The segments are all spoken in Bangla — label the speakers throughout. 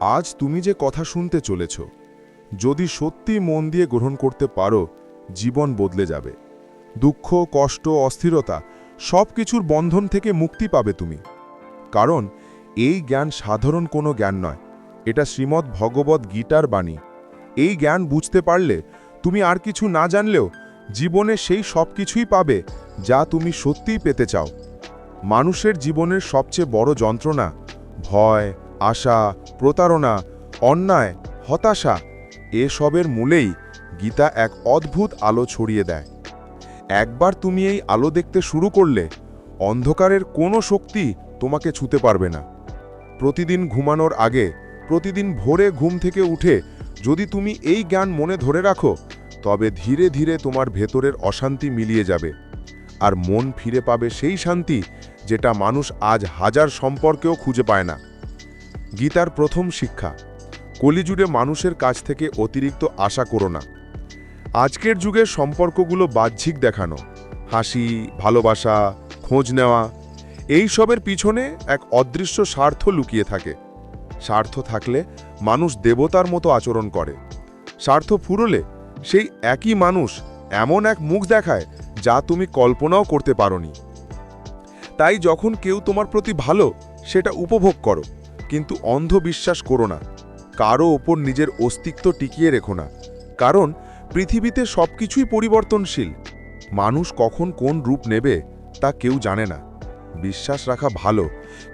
Speaker 1: আজ তুমি যে কথা শুনতে চলেছ, যদি সত্যি মন দিয়ে গ্রহণ করতে পারো, জীবন বদলে যাবে। দুঃখ, কষ্ট, অস্থিরতা সব কিছুর বন্ধন থেকে মুক্তি পাবে তুমি। কারণ এই জ্ঞান সাধারণ কোনো জ্ঞান নয়, এটা শ্রীমদ্ ভগবত গীতার বাণী। এই জ্ঞান বুঝতে পারলে তুমি আর কিছু না জানলেও জীবনে সেই সব কিছুই পাবে যা তুমি সত্যিই পেতে চাও। মানুষের জীবনের সবচেয়ে বড় যন্ত্রণা ভয় আশা, প্রতারণা, অন্যায়, হতাশা এসবের মূলেই গীতা এক অদ্ভুত আলো ছড়িয়ে দেয়। একবার তুমি এই আলো দেখতে শুরু করলে অন্ধকারের কোনো শক্তি তোমাকে ছুতে পারবে না। প্রতিদিন ঘুমানোর আগে, প্রতিদিন ভোরে ঘুম থেকে উঠে যদি তুমি এই জ্ঞান মনে ধরে রাখো, তবে ধীরে ধীরে তোমার ভেতরের অশান্তি মিলিয়ে যাবে। আর মন ফিরে পাবে সেই শান্তি যেটা মানুষ আজ হাজার সম্পর্কেও খুঁজে পায় না। গীতার প্রথম শিক্ষা কলিজুড়ে মানুষের কাছ থেকে অতিরিক্ত আশা করো না। আজকের যুগের সম্পর্কগুলো বাহ্যিক দেখানো, হাসি, ভালোবাসা, খোঁজ নেওয়া, এই সবের পিছনে এক অদৃশ্য স্বার্থ লুকিয়ে থাকে। স্বার্থ থাকলে মানুষ দেবতার মতো আচরণ করে। স্বার্থ ফুরলে সেই একই মানুষ এমন এক মুখ দেখায় যা তুমি কল্পনাও করতে পারোনি। তাই যখন কেউ তোমার প্রতি ভালো, সেটা উপভোগ করো। কিন্তু অন্ধ বিশ্বাস করো না। কারও ওপর নিজের অস্তিত্ব টিকিয়ে রেখো না। কারণ পৃথিবীতে সব কিছুই পরিবর্তনশীল। মানুষ কখন কোন রূপ নেবে তা কেউ জানে না। বিশ্বাস রাখা ভালো,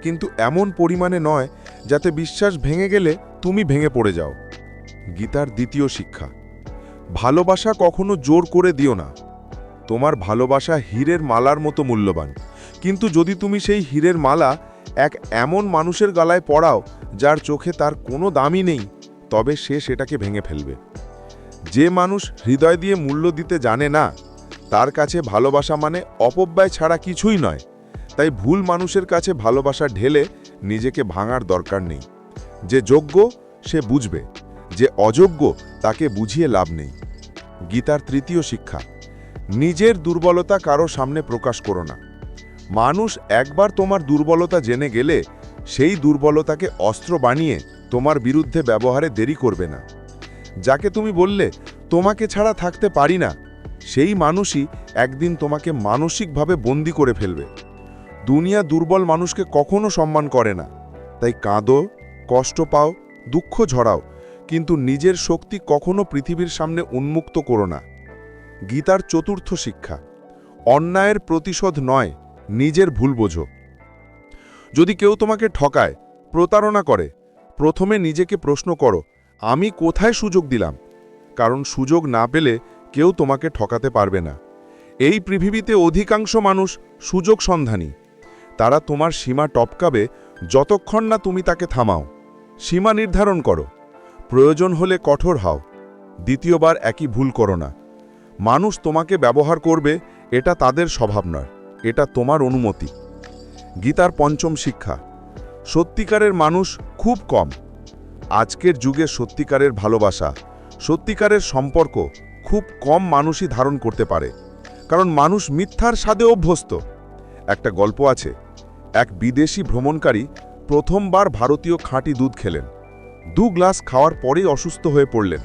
Speaker 1: কিন্তু এমন পরিমাণে নয় যাতে বিশ্বাস ভেঙে গেলে তুমি ভেঙে পড়ে যাও। গীতার দ্বিতীয় শিক্ষা, ভালোবাসা কখনো জোর করে দিও না। তোমার ভালোবাসা হীরের মালার মতো মূল্যবান, কিন্তু যদি তুমি সেই হীরের মালা এক এমন মানুষের গলায় পড়াও যার চোখে তার কোনো দামই নেই, তবে সে সেটাকে ভেঙে ফেলবে। যে মানুষ হৃদয় দিয়ে মূল্য দিতে জানে না, তার কাছে ভালোবাসা মানে অপব্যয় ছাড়া কিছুই নয়। তাই ভুল মানুষের কাছে ভালোবাসা ঢেলে নিজেকে ভাঙার দরকার নেই। যে যোগ্য, সে বুঝবে। যে অযোগ্য, তাকে বুঝিয়ে লাভ নেই। গীতার তৃতীয় শিক্ষা, নিজের দুর্বলতা কারও সামনে প্রকাশ করো না। মানুষ একবার তোমার দুর্বলতা জেনে গেলে, সেই দুর্বলতাকে অস্ত্র বানিয়ে তোমার বিরুদ্ধে ব্যবহারে দেরি করবে না। যাকে তুমি বললে, তোমাকে ছাড়া থাকতে পারি না, সেই মানুষই একদিন তোমাকে মানসিকভাবে বন্দি করে ফেলবে। দুনিয়া দুর্বল মানুষকে কখনো সম্মান করে না। তাই কাঁদো, কষ্ট পাও, দুঃখ ঝরাও, কিন্তু নিজের শক্তি কখনো পৃথিবীর সামনে উন্মুক্ত করো না। গীতার চতুর্থ শিক্ষা, অন্যায়ের প্রতিশোধ নয় নিজের ভুল বোঝো। যদি কেউ তোমাকে ঠকায়, প্রতারণা করে, প্রথমে নিজেকে প্রশ্ন করো, আমি কোথায় সুযোগ দিলাম? কারণ সুযোগ না পেলে কেউ তোমাকে ঠকাতে পারবে না। এই পৃথিবীতে অধিকাংশ মানুষ সুযোগ সন্ধানী। তারা তোমার সীমা টপকাবে যতক্ষণ না তুমি তাকে থামাও। সীমা নির্ধারণ করো। প্রয়োজন হলে কঠোর হও। দ্বিতীয়বার একই ভুল করো না। মানুষ তোমাকে ব্যবহার করবে, এটা তাদের স্বভাব নয়। এটা তোমার অনুমতি। গীতার পঞ্চম শিক্ষা, সত্যিকারের মানুষ খুব কম। আজকের যুগে সত্যিকারের ভালোবাসা, সত্যিকারের সম্পর্ক খুব কম মানুষই ধারণ করতে পারে। কারণ মানুষ মিথ্যার স্বাদে অভ্যস্ত। একটা গল্প আছে, এক বিদেশি ভ্রমণকারী প্রথমবার ভারতীয় খাঁটি দুধ খেলেন। দু গ্লাস খাওয়ার পরেই অসুস্থ হয়ে পড়লেন,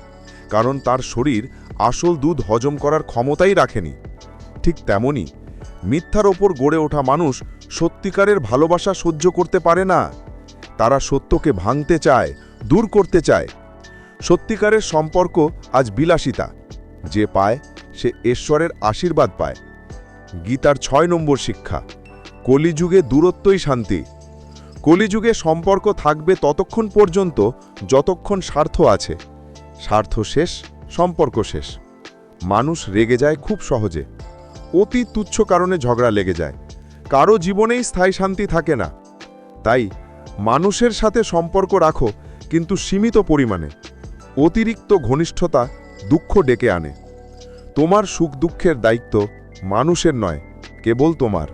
Speaker 1: কারণ তার শরীর আসল দুধ হজম করার ক্ষমতাই রাখেনি। ঠিক তেমনি মিথ্যার ওপর গড়ে ওঠা মানুষ সত্যিকারের ভালোবাসা সহ্য করতে পারে না। তারা সত্যকে ভাঙতে চায়, দূর করতে চায়। সত্যিকারের সম্পর্ক আজ বিলাসিতা। যে পায়, সে ঈশ্বরের আশীর্বাদ পায়। গীতার ছয় নম্বর শিক্ষা, কলিযুগে দূরত্বই শান্তি। কলিযুগে সম্পর্ক থাকবে ততক্ষণ পর্যন্ত যতক্ষণ স্বার্থ আছে। স্বার্থ শেষ, সম্পর্ক শেষ। মানুষ রেগে যায় খুব সহজে। অতি তুচ্ছ কারণে ঝগড়া লেগে যায়। কারও জীবনেই স্থায়ী শান্তি থাকে না। তাই মানুষের সাথে সম্পর্ক রাখো, কিন্তু সীমিত পরিমাণে। অতিরিক্ত ঘনিষ্ঠতা দুঃখ ডেকে আনে। তোমার সুখ দুঃখের দায়িত্ব মানুষের নয়, কেবল তোমার।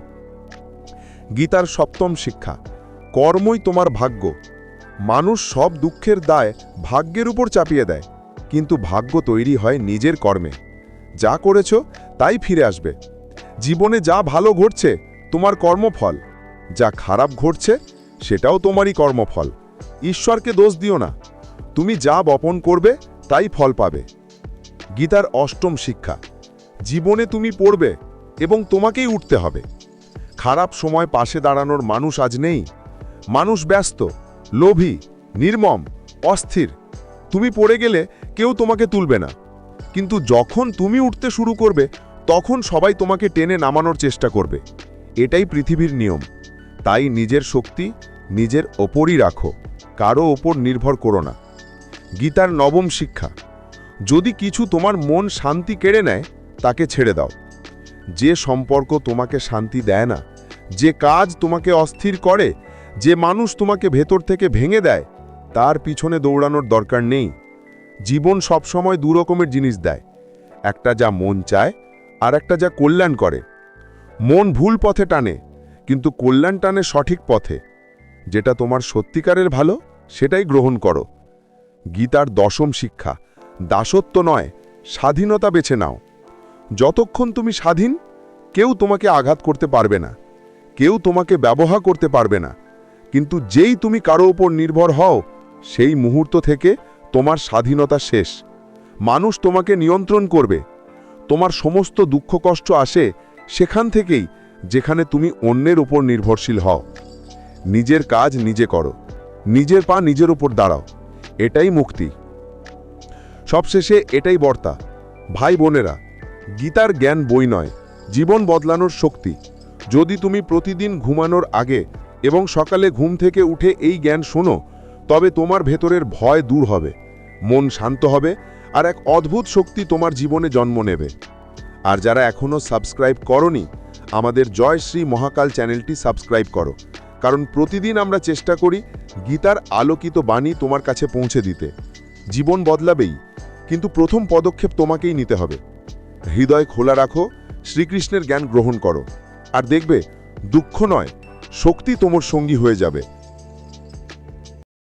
Speaker 1: গীতার সপ্তম শিক্ষা, কর্মই তোমার ভাগ্য। মানুষ সব দুঃখের দায় ভাগ্যের উপর চাপিয়ে দেয়, কিন্তু ভাগ্য তৈরি হয় নিজের কর্মে। যা করেছ তাই ফিরে আসবে। জীবনে যা ভালো ঘটছে, তোমার কর্মফল। যা খারাপ ঘটছে, সেটাও তোমারই কর্মফল। ঈশ্বরকে দোষ দিও না। তুমি যা বপন করবে, তাই ফল পাবে। গীতার অষ্টম শিক্ষা, জীবনে তুমি পড়বে এবং তোমাকেই উঠতে হবে। খারাপ সময় পাশে দাঁড়ানোর মানুষ আজ নেই। মানুষ ব্যস্ত, লোভী, নির্মম, অস্থির। তুমি পড়ে গেলে কেউ তোমাকে তুলবে না। কিন্তু যখন তুমি উঠতে শুরু করবে তখন সবাই তোমাকে টেনে নামানোর চেষ্টা করবে। এটাই পৃথিবীর নিয়ম। তাই নিজের শক্তি নিজের ওপরই রাখো। কারও ওপর নির্ভর করো না। গীতার নবম শিক্ষা, যদি কিছু তোমার মন শান্তি কেড়ে নেয়, তাকে ছেড়ে দাও। যে সম্পর্ক তোমাকে শান্তি দেয় না, যে কাজ তোমাকে অস্থির করে, যে মানুষ তোমাকে ভেতর থেকে ভেঙে দেয়, তার পিছনে দৌড়ানোর দরকার নেই। জীবন সবসময় দু রকমের জিনিস দেয়। একটা যা মন চায় আর একটা যা কল্যাণ করে। মন ভুল পথে টানে, কিন্তু কল্যাণ টানে সঠিক পথে। যেটা তোমার সত্যিকারের ভালো, সেটাই গ্রহণ করো। গীতার দশম শিক্ষা, দাসত্ব নয়, স্বাধীনতা বেছে নাও। যতক্ষণ তুমি স্বাধীন, কেউ তোমাকে আঘাত করতে পারবে না। কেউ তোমাকে ব্যবহার করতে পারবে না। কিন্তু যেই তুমি কারও ওপর নির্ভর হও, সেই মুহূর্ত থেকে তোমার স্বাধীনতা শেষ। মানুষ তোমাকে নিয়ন্ত্রণ করবে। তোমার সমস্ত দুঃখ কষ্ট আসে সেখান থেকেই যেখানে তুমি অন্যের উপর নির্ভরশীল হও। নিজের কাজ নিজে করো। নিজের পা নিজের উপর দাঁড়াও। এটাই মুক্তি। সবশেষে এটাই বর্তা। ভাই বোনেরা, গীতার জ্ঞান বই নয়, জীবন বদলানোর শক্তি। যদি তুমি প্রতিদিন ঘুমানোর আগে এবং সকালে ঘুম থেকে উঠে এই জ্ঞান শোনো, তবে তোমার ভেতরের ভয় দূর হবে। মন শান্ত হবে আর এক অদ্ভুত শক্তি তোমার জীবনে জন্ম নেবে। আর যারা এখনও সাবস্ক্রাইব করনি, আমাদের জয় শ্রী মহাকাল চ্যানেলটি সাবস্ক্রাইব করো। কারণ প্রতিদিন আমরা চেষ্টা করি গীতার আলোকিত বাণী তোমার কাছে পৌঁছে দিতে। জীবন বদলাবেই, কিন্তু প্রথম পদক্ষেপ তোমাকেই নিতে হবে। হৃদয় খোলা রাখো, শ্রীকৃষ্ণের জ্ঞান গ্রহণ করো। আর দেখবে, দুঃখ নয়, শক্তি তোমার সঙ্গী হয়ে যাবে।